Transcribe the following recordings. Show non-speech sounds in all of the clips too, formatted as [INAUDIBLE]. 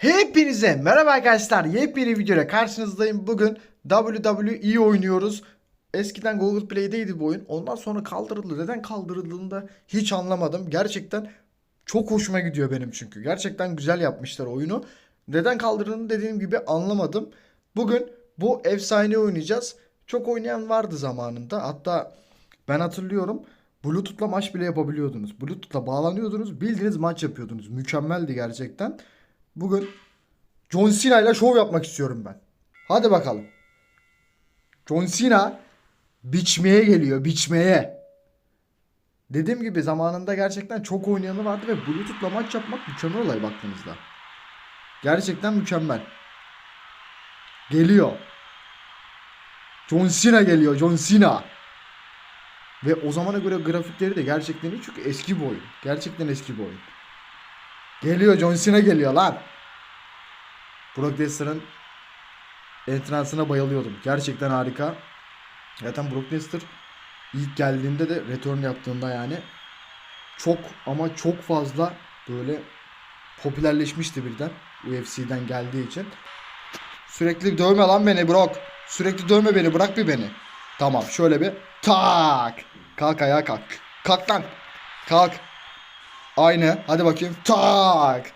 Hepinize merhaba arkadaşlar. Yepyeni videoyla karşınızdayım. Bugün WWE oynuyoruz. Eskiden Google Play'deydi bu oyun. Ondan sonra kaldırıldı. Neden kaldırıldığını da hiç anlamadım. Gerçekten çok hoşuma gidiyor benim çünkü. Gerçekten güzel yapmışlar oyunu. Neden kaldırıldığını dediğim gibi anlamadım. Bugün bu efsane oynayacağız. Çok oynayan vardı zamanında. Hatta ben hatırlıyorum. Bluetooth'la maç bile yapabiliyordunuz. Bluetooth'la bağlanıyordunuz. Bildiğiniz maç yapıyordunuz. Mükemmeldi gerçekten. Bugün John Cena ile şov yapmak istiyorum ben. Hadi bakalım. John Cena biçmeye geliyor, biçmeye. Dediğim gibi zamanında gerçekten çok oynayanı vardı ve Bluetooth'la maç yapmak mükemmel olay baktığınızda. Gerçekten mükemmel. Geliyor. John Cena geliyor, John Cena. Ve o zamana göre grafikleri de gerçekten iyi çünkü eski bir oyun. Gerçekten eski bir oyun. Geliyor John Cena geliyor lan. Brock Lesnar'ın entransına bayılıyordum. Gerçekten harika. Zaten Brock Lesnar ilk geldiğinde de return yaptığında yani çok ama çok fazla böyle popülerleşmişti birden UFC'den geldiği için. Sürekli dövme lan beni Brock. Sürekli dövme beni bırak bir beni. Tamam şöyle bir tak. Kalk ayağa kalk. Kalk lan. Kalk. Aynı. Hadi bakayım. Tak.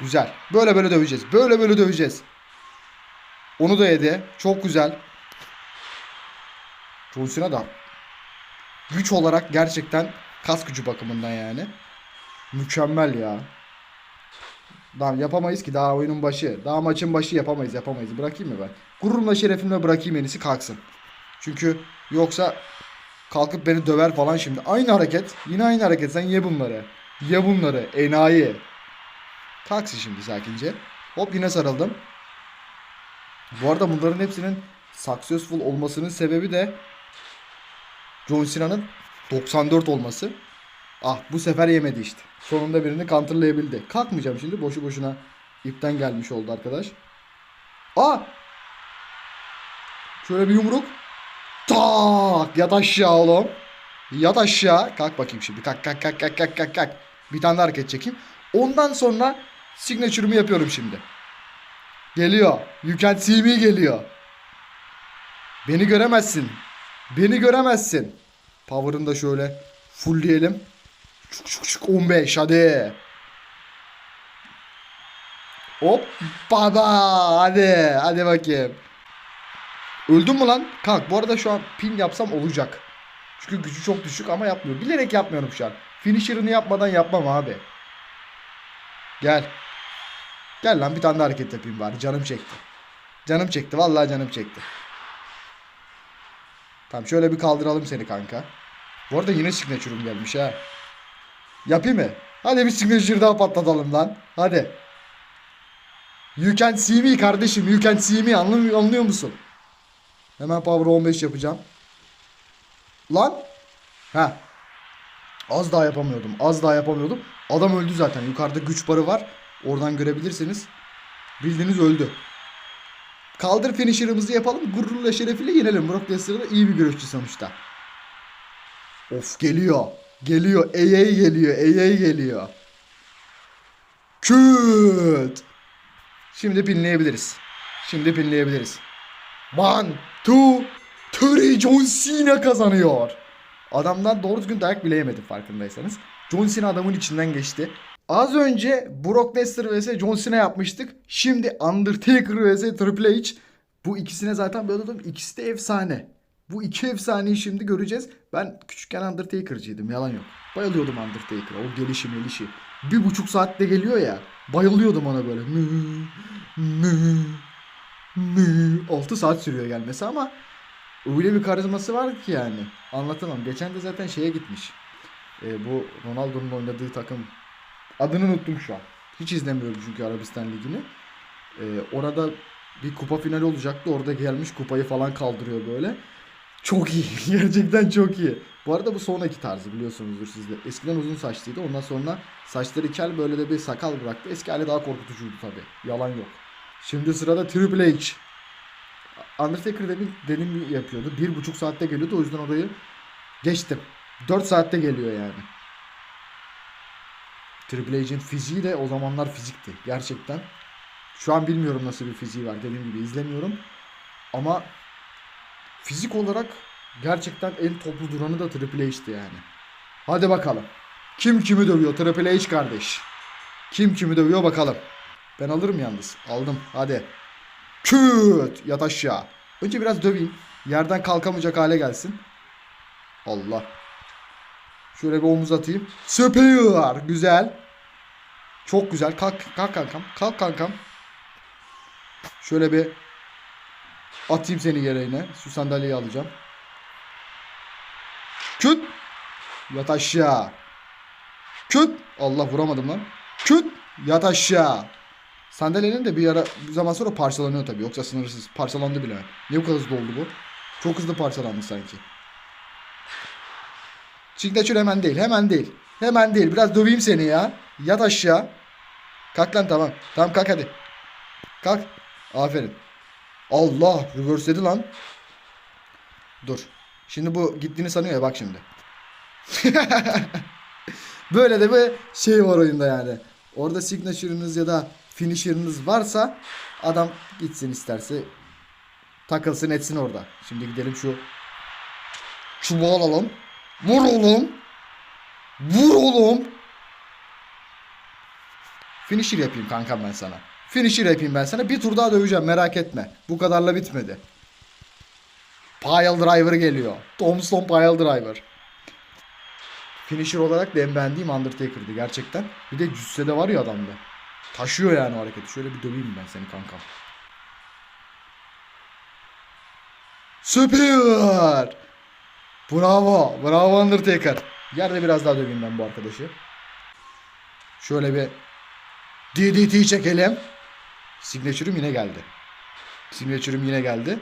Güzel. Böyle böyle döveceğiz. Böyle böyle döveceğiz. Onu da yedi. Çok güzel. John da güç olarak gerçekten kas gücü bakımından yani. Mükemmel ya. Daha yapamayız ki daha oyunun başı. Daha maçın başı yapamayız yapamayız. Bırakayım mı ben? Gururumla şerefimle bırakayım en iyisi kalksın. Çünkü yoksa kalkıp beni döver falan şimdi. Aynı hareket. Yine aynı hareket. Sen ye bunları. Ye bunları. Enayi. Kalksın şimdi sakince. Hop yine sarıldım. Bu arada bunların hepsinin successful olmasının sebebi de John Cena'nın 94 olması. Ah bu sefer yemedi işte. Sonunda birini counterlayabildi. Kalkmayacağım şimdi. Boşu boşuna ipten gelmiş oldu arkadaş. Aa! Şöyle bir yumruk. Tak! Yat aşağı oğlum. Yat aşağı. Kalk bakayım şimdi. Kalk kalk kalk kalk kalk kalk kalk. Bir tane hareket çekeyim. Ondan sonra signature'ımı yapıyorum şimdi. Geliyor. You can see me geliyor. Beni göremezsin. Beni göremezsin. Power'ını da şöyle çuk çuk 15 hadi. Hop baba hadi hadi bakayım. Öldün mü lan? Kalk bu arada şu an pin yapsam olacak. Çünkü gücü çok düşük ama yapmıyor. Bilerek yapmıyorum şu an. Finisher'ını yapmadan yapmam abi. Gel. Gel lan bir tane daha hareket yapayım bari. Canım çekti. Canım çekti. Vallahi canım çekti. Tamam şöyle bir kaldıralım seni kanka. Bu arada yine signature'um gelmiş ha. Yapayım mı? Hadi bir signature daha patlatalım lan. Hadi. You can see me kardeşim. You can see me. Anlıyor musun? Hemen power 15 yapacağım. Lan. Ha. Az daha yapamıyordum. Az daha yapamıyordum. Adam öldü zaten. Yukarıda güç barı var. Oradan görebilirsiniz. Bildiğiniz öldü. Kaldır finisher'ımızı yapalım. Gururla şerefiyle yenelim. Brock Lesnar da iyi bir güreşçi sonuçta. Of geliyor. Geliyor. AA geliyor. AA geliyor. Küt. Şimdi pinleyebiliriz. Şimdi pinleyebiliriz. One, two, three John Cena kazanıyor. Adamdan doğru düzgün dayak bile yemedim farkındaysanız. John Cena adamın içinden geçti. Az önce Brock Lesnar vs John Cena yapmıştık. Şimdi Undertaker vs Triple H. Bu ikisine zaten böyle dedim. İkisi de efsane. Bu iki efsaneyi şimdi göreceğiz. Ben küçükken Undertaker'cıydım yalan yok. Bayılıyordum Undertaker'a o gelişi melişi. Bir buçuk saatte geliyor ya. Bayılıyordum ona böyle. Mü, mü. 6 saat sürüyor gelmesi ama öyle bir karizması var ki yani. Anlatamam. Geçen de zaten şeye gitmiş. Ee, bu Ronaldo'nun oynadığı takım. Adını unuttum şu an. Hiç izlemiyorum çünkü Arabistan Ligi'ni. Ee, orada bir kupa finali olacaktı. Orada gelmiş kupayı falan kaldırıyor böyle. Çok iyi. [LAUGHS] Gerçekten çok iyi. Bu arada bu sonraki tarzı biliyorsunuzdur siz de. Eskiden uzun saçlıydı. Ondan sonra saçları kel böyle de bir sakal bıraktı. Eski hali daha korkutucuydu tabi. Yalan yok. Şimdi sırada Triple H. Undertaker demin, demin yapıyordu. Bir buçuk saatte geliyordu. O yüzden orayı geçtim. 4 saatte geliyor yani. Triple H'in fiziği de o zamanlar fizikti. Gerçekten. Şu an bilmiyorum nasıl bir fiziği var. Dediğim gibi izlemiyorum. Ama fizik olarak gerçekten en toplu duranı da Triple H'ti yani. Hadi bakalım. Kim kimi dövüyor Triple H kardeş. Kim kimi dövüyor bakalım. Ben alırım yalnız. Aldım. Hadi. Küt. Yat aşağı. Önce biraz döveyim. Yerden kalkamayacak hale gelsin. Allah. Şöyle bir omuz atayım. Süper. Güzel. Çok güzel. Kalk, kalk kankam. Kalk kankam. Şöyle bir atayım seni yere yine. Şu sandalyeyi alacağım. Küt. Yat aşağı. Küt. Allah vuramadım lan. Küt. Yat aşağı. Sandalyenin de bir ara bir zaman sonra parçalanıyor tabii. Yoksa sınırsız. Parçalandı bile. Niye bu kadar hızlı oldu bu? Çok hızlı parçalandı sanki. Signature hemen değil. Hemen değil. Hemen değil. Biraz döveyim seni ya. Yat aşağı. Kalk lan tamam. Tamam kalk hadi. Kalk. Aferin. Allah. Reverse'ledi lan. Dur. Şimdi bu gittiğini sanıyor ya bak şimdi. [LAUGHS] Böyle de bir şey var oyunda yani. Orada signature'ınız ya da finisher'ınız varsa adam gitsin isterse takılsın etsin orada. Şimdi gidelim şu çubuğu alalım. Vur oğlum. Vur oğlum. Finisher yapayım kankam ben sana. Finisher yapayım ben sana. Bir tur daha döveceğim merak etme. Bu kadarla bitmedi. Pile Driver geliyor. Tombstone Pile Driver. Finisher olarak da en beğendiğim Undertaker'dı gerçekten. Bir de cüssede var ya adamda. Taşıyor yani o hareketi. Şöyle bir döveyim ben seni kankam. Süper. Bravo. Bravo Undertaker. Yerde biraz daha döveyim ben bu arkadaşı. Şöyle bir DDT çekelim. Signature'ım yine geldi. Signature'ım yine geldi.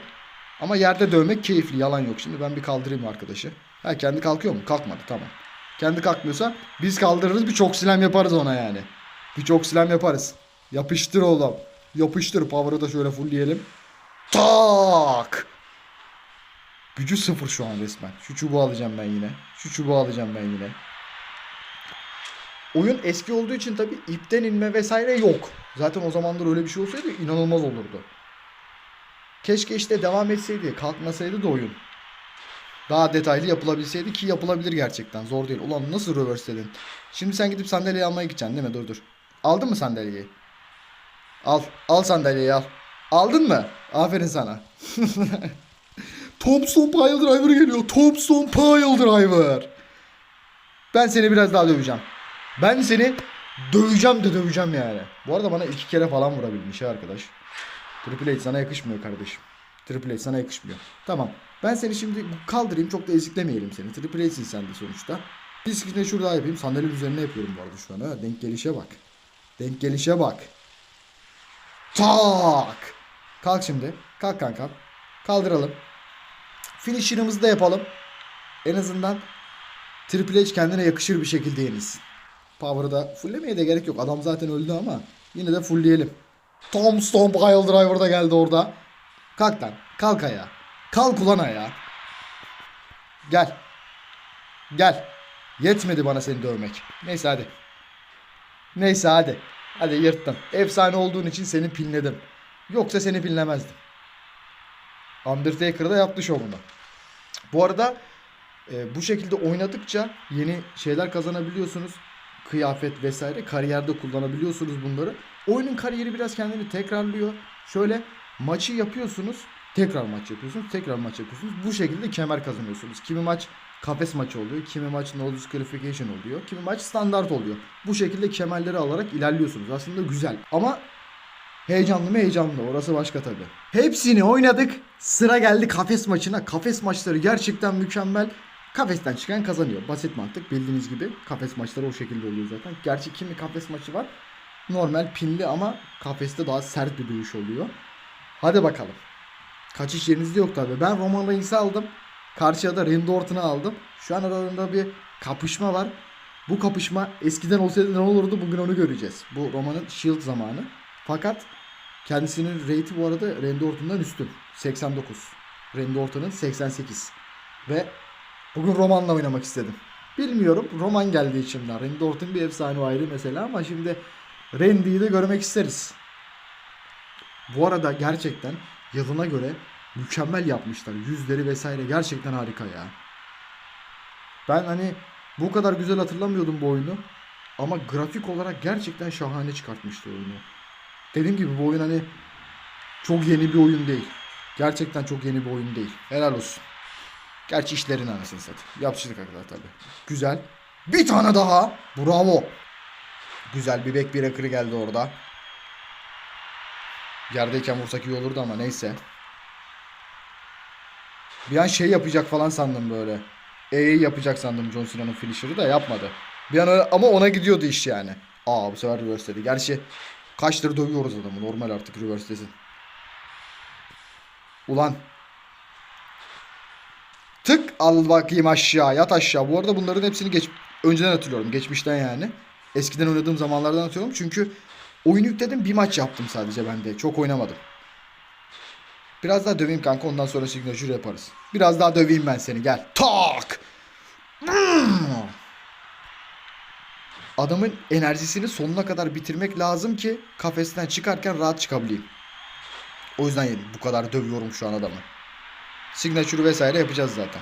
Ama yerde dövmek keyifli. Yalan yok. Şimdi ben bir kaldırayım arkadaşı. Ha kendi kalkıyor mu? Kalkmadı. Tamam. Kendi kalkmıyorsa biz kaldırırız. Bir çok silem yaparız ona yani. Bir çok silem yaparız. Yapıştır oğlum. Yapıştır. Power'ı da şöyle fullleyelim. Tak. Gücü sıfır şu an resmen. Şu çubuğu alacağım ben yine. Şu çubuğu alacağım ben yine. Oyun eski olduğu için tabi ipten inme vesaire yok. Zaten o zamanlar öyle bir şey olsaydı inanılmaz olurdu. Keşke işte devam etseydi, kalkmasaydı da oyun. Daha detaylı yapılabilseydi ki yapılabilir gerçekten. Zor değil. Ulan nasıl reverse'ledin? Şimdi sen gidip sandalyeyi almaya gideceksin değil mi? Dur dur. Aldın mı sandalyeyi? Al. Al sandalyeyi al. Aldın mı? Aferin sana. [LAUGHS] Tombstone Pile Driver geliyor. Tombstone Pile Driver. Ben seni biraz daha döveceğim. Ben seni döveceğim de döveceğim yani. Bu arada bana iki kere falan vurabilmiş ha arkadaş. Triple H sana yakışmıyor kardeşim. Triple H sana yakışmıyor. Tamam. Ben seni şimdi kaldırayım. Çok da eziklemeyelim seni. Triple H'sin sen de sonuçta. Bir skine şurada yapayım. Sandalyenin üzerine yapıyorum bu arada şu an. Ha. Denk gelişe bak. Denk gelişe bak. Tak. Kalk şimdi. Kalk kankam. Kaldıralım. Finisher'ımızı da yapalım. En azından Triple H kendine yakışır bir şekilde yenilsin. Power'ı da fulllemeye de gerek yok. Adam zaten öldü ama yine de fullleyelim. Tombstone Pile Driver da geldi orada. Kalk lan. Kalk ayağa. Kalk ulan ayağa. Gel. Gel. Yetmedi bana seni dövmek. Neyse hadi. Neyse hadi. Hadi yırttın. Efsane olduğun için seni pinledim. Yoksa seni pinlemezdim. Undertaker da yaptı şovunu. Bu arada e, bu şekilde oynadıkça yeni şeyler kazanabiliyorsunuz. Kıyafet vesaire kariyerde kullanabiliyorsunuz bunları. Oyunun kariyeri biraz kendini tekrarlıyor. Şöyle maçı yapıyorsunuz. Tekrar maç yapıyorsunuz. Tekrar maç yapıyorsunuz. Bu şekilde kemer kazanıyorsunuz. Kimi maç kafes maçı oluyor. Kimi maç no disqualification oluyor. Kimi maç standart oluyor. Bu şekilde kemerleri alarak ilerliyorsunuz. Aslında güzel. Ama Heyecanlı mı heyecanlı orası başka tabi. Hepsini oynadık. Sıra geldi kafes maçına. Kafes maçları gerçekten mükemmel. Kafesten çıkan kazanıyor. Basit mantık bildiğiniz gibi. Kafes maçları o şekilde oluyor zaten. Gerçi kimi kafes maçı var. Normal pinli ama kafeste daha sert bir dövüş oluyor. Hadi bakalım. Kaçış yerinizde yok tabi. Ben Roman Reigns'i aldım. Karşıya da Randy Orton'u aldım. Şu an aralarında bir kapışma var. Bu kapışma eskiden olsaydı ne olurdu bugün onu göreceğiz. Bu Roman'ın Shield zamanı. Fakat kendisinin rate'i bu arada Randy Orton'dan üstün. 89. Randy Orton'un 88. Ve bugün Roman'la oynamak istedim. Bilmiyorum. Roman geldi içimden. Randy Orton bir efsane ayrı mesela ama şimdi Randy'yi de görmek isteriz. Bu arada gerçekten yılına göre mükemmel yapmışlar. Yüzleri vesaire gerçekten harika ya. Ben hani bu kadar güzel hatırlamıyordum bu oyunu. Ama grafik olarak gerçekten şahane çıkartmıştı oyunu. Dediğim gibi bu oyun hani çok yeni bir oyun değil. Gerçekten çok yeni bir oyun değil. Helal olsun. Gerçi işlerin anasını satayım. Yapıştırdık arkadaşlar tabii. Güzel. Bir tane daha. Bravo. Güzel bir back breaker geldi orada. Yerdeyken vursak iyi olurdu ama neyse. Bir an şey yapacak falan sandım böyle. E'yi yapacak sandım John Cena'nın finisher'ı da yapmadı. Bir an ama ona gidiyordu iş yani. Aa bu sefer reverse dedi. Gerçi kaçtır dövüyoruz adamı. Normal artık reverse desin. Ulan. Tık al bakayım aşağı yat aşağı. Bu arada bunların hepsini geç önceden hatırlıyorum. Geçmişten yani. Eskiden oynadığım zamanlardan hatırlıyorum. Çünkü oyunu yükledim bir maç yaptım sadece ben de. Çok oynamadım. Biraz daha döveyim kanka ondan sonra signature yaparız. Biraz daha döveyim ben seni gel. Tak. Hmm. Adamın enerjisini sonuna kadar bitirmek lazım ki kafesten çıkarken rahat çıkabileyim. O yüzden. Bu kadar dövüyorum şu an adamı. Signature vesaire yapacağız zaten.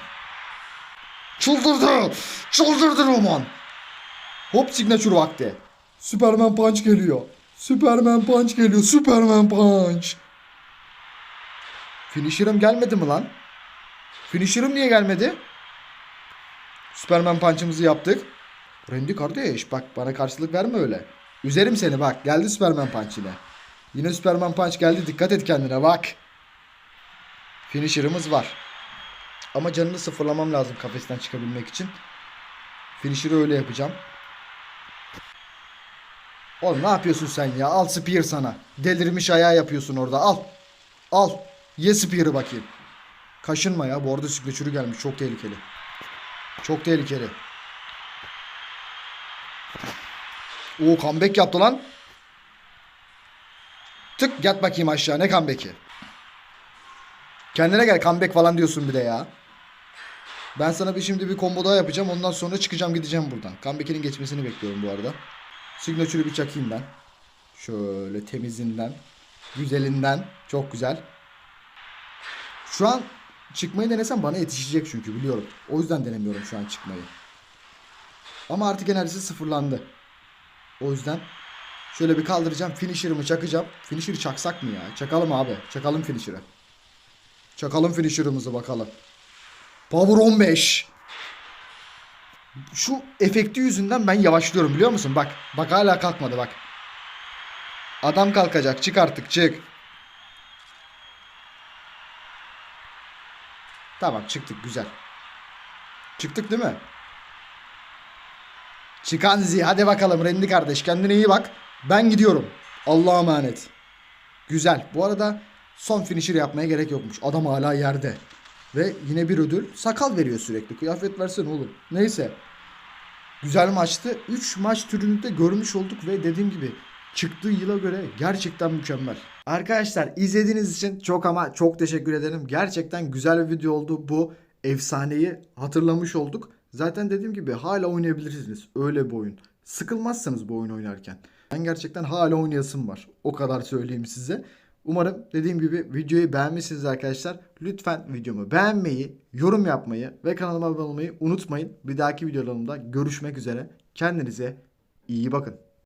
Çıldırdı. Çıldırdı Roman. Hop signature vakti. Superman punch geliyor. Superman punch geliyor. Superman punch. Finisher'ım gelmedi mi lan? Finisher'ım niye gelmedi? Superman punch'ımızı yaptık. Randy kardeş bak bana karşılık verme öyle. Üzerim seni bak geldi Superman punch yine. Yine Superman punch geldi dikkat et kendine bak. Finisher'ımız var. Ama canını sıfırlamam lazım kafesten çıkabilmek için. Finisher'ı öyle yapacağım. Oğlum ne yapıyorsun sen ya? Al spear sana. Delirmiş ayağı yapıyorsun orada. Al. Al. Ye spear'ı bakayım. Kaşınma ya. Bu arada signature gelmiş. Çok tehlikeli. Çok tehlikeli. Oo comeback yaptı lan. Tık yat bakayım aşağı. Ne comeback'i? Kendine gel comeback falan diyorsun bir de ya. Ben sana bir şimdi bir combo daha yapacağım. Ondan sonra çıkacağım gideceğim buradan. Comeback'inin geçmesini bekliyorum bu arada. Signature'ı bir çakayım ben. Şöyle temizinden. Güzelinden. Çok güzel. Şu an çıkmayı denesem bana yetişecek çünkü biliyorum. O yüzden denemiyorum şu an çıkmayı. Ama artık enerjisi sıfırlandı. O yüzden şöyle bir kaldıracağım. Finisher'ımı çakacağım. Finisher'ı çaksak mı ya? Çakalım abi. Çakalım finisher'ı. Çakalım finisher'ımızı bakalım. Power 15. Şu efekti yüzünden ben yavaşlıyorum biliyor musun? Bak. Bak hala kalkmadı bak. Adam kalkacak. Çık artık çık. Tamam çıktık güzel. Çıktık değil mi? Çıkan Zi hadi bakalım Rendi kardeş kendine iyi bak. Ben gidiyorum. Allah'a emanet. Güzel. Bu arada son finisher yapmaya gerek yokmuş. Adam hala yerde. Ve yine bir ödül. Sakal veriyor sürekli. Kıyafet versene oğlum. Neyse. Güzel maçtı. 3 maç türünü de görmüş olduk ve dediğim gibi çıktığı yıla göre gerçekten mükemmel. Arkadaşlar izlediğiniz için çok ama çok teşekkür ederim. Gerçekten güzel bir video oldu. Bu efsaneyi hatırlamış olduk. Zaten dediğim gibi hala oynayabilirsiniz. Öyle bir oyun. Sıkılmazsınız bu oyun oynarken. Ben gerçekten hala oynayasım var. O kadar söyleyeyim size. Umarım dediğim gibi videoyu beğenmişsiniz arkadaşlar. Lütfen videomu beğenmeyi, yorum yapmayı ve kanalıma abone olmayı unutmayın. Bir dahaki videolarımda görüşmek üzere. Kendinize iyi bakın.